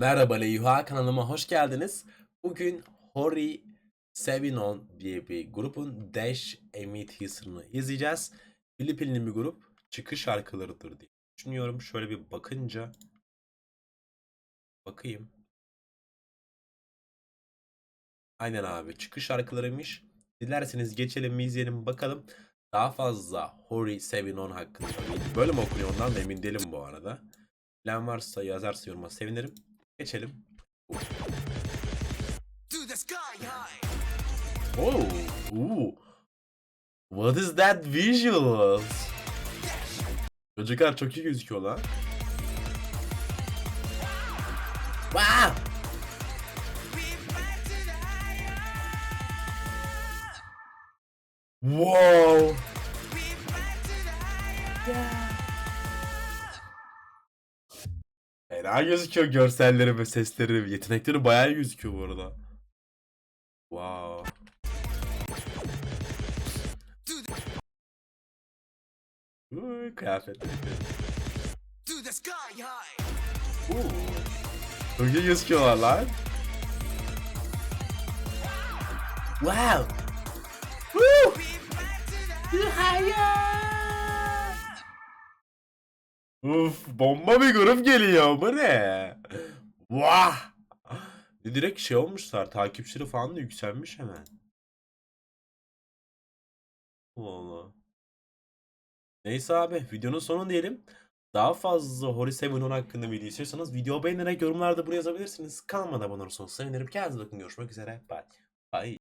Merhaba Leyha kanalıma hoş geldiniz. Bugün Hori Sevinon diye bir grubun Dash Emi teaser'ını izleyeceğiz. Filipinli bir grup çıkış şarkılarıdır diye düşünüyorum. Şöyle bir bakınca bakayım. Aynen abi çıkış şarkılarıymış. Dilerseniz geçelim mi izleyelim bakalım. Daha fazla Hori Sevinon hakkında bir bölüm okunuyor ondan da emin değilim bu arada. Bilen varsa yazarsa yoruma sevinirim. Geçelim. Oh, ooh. What is that visuals? Çocuklar çok iyi gözüküyor lan. Wow! Wow! Fena gözüküyor görselleri ve sesleri. Yetenekleri bayağı gözüküyor bu arada. Wow. Uy, kıyafet. to the sky high. Oo. Çok iyi gözüküyorlar lan. Wow. Woo. Uf, bomba bir grup geliyor. Bu ne? Vah. Direkt şey olmuşlar. Takipçileri falan da yükselmiş hemen. Allah. Neyse abi videonun sonu diyelim. Daha fazla Hori Seven'ın hakkında video istiyorsanız video beğenerek yorumlarda bunu yazabilirsiniz. Kanalıma da abone olursanız sevinirim. Kendinize bakın. Görüşmek üzere. Bye. Bye.